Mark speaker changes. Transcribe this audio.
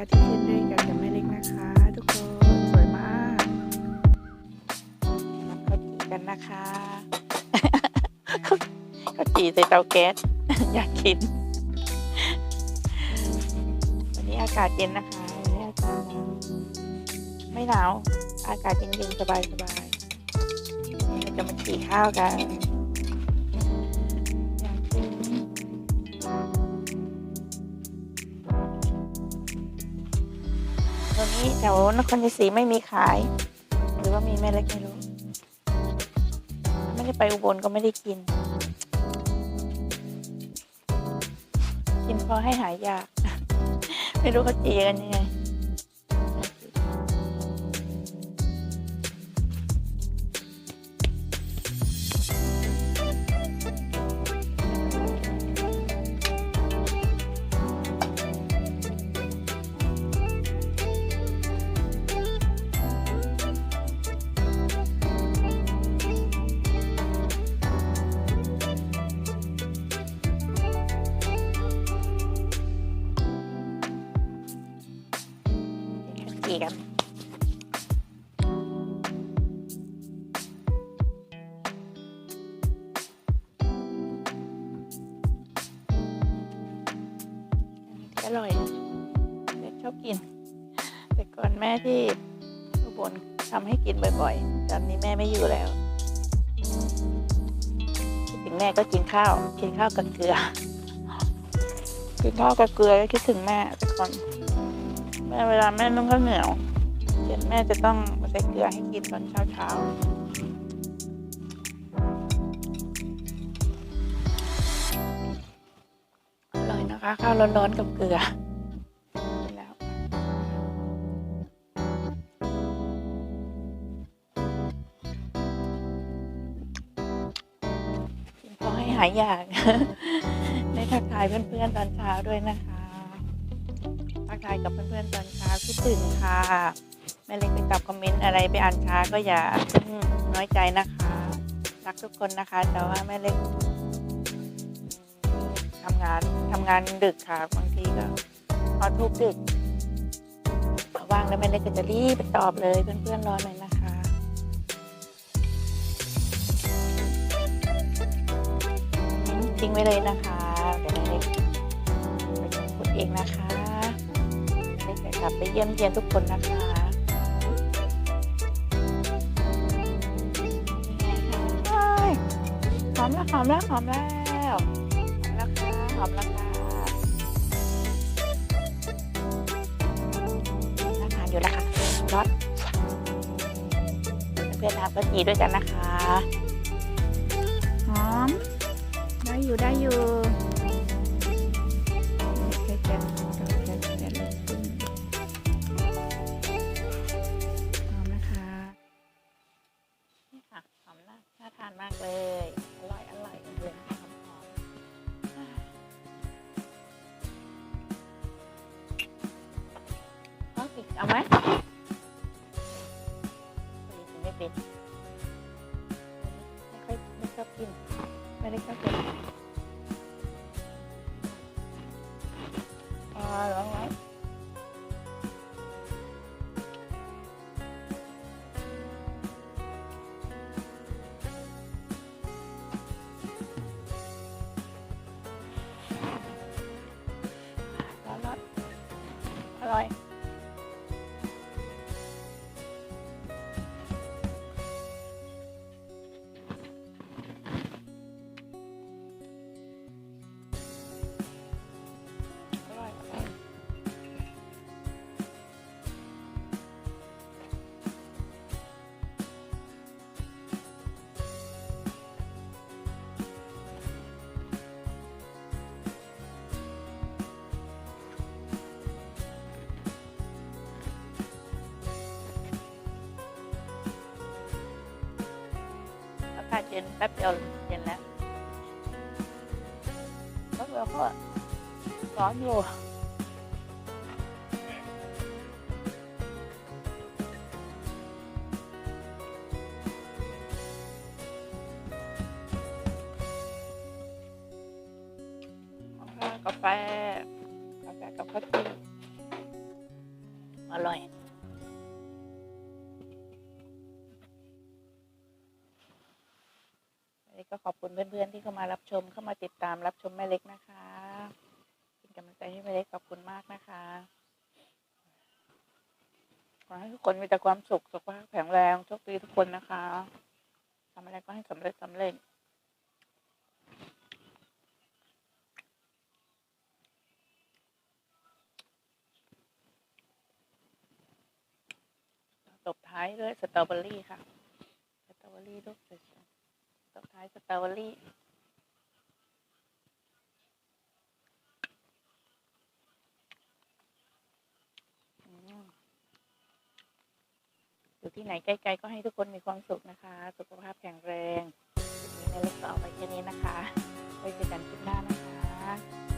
Speaker 1: พระอาทิตย์ขึ้นด้วยกันกับแม่เล็กนะคะ ทุกคนสวยมากรับข้าวจีกันนะคะข้าวจีใส่เตาแก๊สอยากกิน วันนี้อากาศเย็นนะคะวันนี้อากาศไม่หนาว อากาศเย็นๆสบายๆเราจะมาขี่ข้าวกัน นี้แถวนครชัยศรีไม่มีขาย หรือว่ามีแม่เล็กไม่รู้ ไม่ได้ไปอุบลก็ไม่ได้กิน กินพอให้หายยาก ไม่รู้เขาจีกันยังไงีกัน อร่อยเด็กชอบกิน แต่ก่อนแม่ที่อุบลทำให้กินบ่อยๆ ตอนนี้แม่ไม่อยู่แล้วคิดถึงแม่ก็กินข้าว กินข้าวกับเกลือ กินข้าวกับเกลือก็คิดถึงแม่แต่ก่อน แม่เวลาแม่นุ่งข้าวเหนียวเดี๋ยวแม่จะต้องมาใส่เกลือให้กินตอนเช้าเช้าอร่อยนะคะ ข้าวร้อนๆกับเกลือกินแล้วกินพอให้หายอยากได้ทักทายเพื่อนๆตอนเช้าด้วยนะคะ กทายกับเพื่อนๆตอนเช้าคิดถึงค่ะแม่เล็กไปตอบคอมเมนต์อะไรไปอ่านช้าก็อย่าน้อยใจนะคะ รักทุกคนนะคะ แต่ว่าแม่เล็กทำงานทำงานดึกค่ะบางทีก็พอทุกดึกว่างแล้วแม่เล็กก็จะรีบไปตอบเลยเพื่อนๆรอหน่อยนะคะทิ้งไว้เลยนะคะเดี๋ยวแม่เล็กไปชมคุณเองนะคะ แม่ะ ไปเยี่ยมเยียนทุกคนนะคะเฮ้หอมแล้วหอมแล้วหอมแล้วหอมแล้วค่ะหอมแล้วค่ะน่าทานอยู่แล้วค่ะรสเพื่อนๆทานก็จีด้วยกันนะคะ หอม ได้อยู่ได้อยู่ เอาอีกเอาไหมพอดีกินไม่เป็นไม่ค่อยไม่ชอบกิน ไม่ได้ชอบกินอ่าลองไว้ร้อนร้อนอร่อย เย็นแป๊บเดียวเย็นแล้วแป๊บเดียวก็ร้อนอยู่กาแฟกาแฟกับข้าวจีอร่อย ก็ขอบคุณเพื่อนๆที่เข้ามารับชมเข้ามาติดตามรับชมแม่เล็กนะคะเป็นกำลังใจให้แม่เล็กขอบคุณมากนะคะขอให้ทุกคนมีแต่ความสุขสุขภาพแข็งแรงโชคดีทุกคนนะคะทำอะไรก็ให้สำเร็จสำเร็จตบท้ายด้วยสตรอเบอรี่ค่ะสตรอเบอรี่ลูกสวย ตบท้ายสตรอเบอรี่อยู่ที่ไหนใกล้ๆก็ให้ทุกคนมีความสุขนะคะ สุขภาพแข็งแรงวันนี้แม่เล็กก็เอาไปแค่นี้นะคะ ไว้เจอกันคลิปหน้านะคะ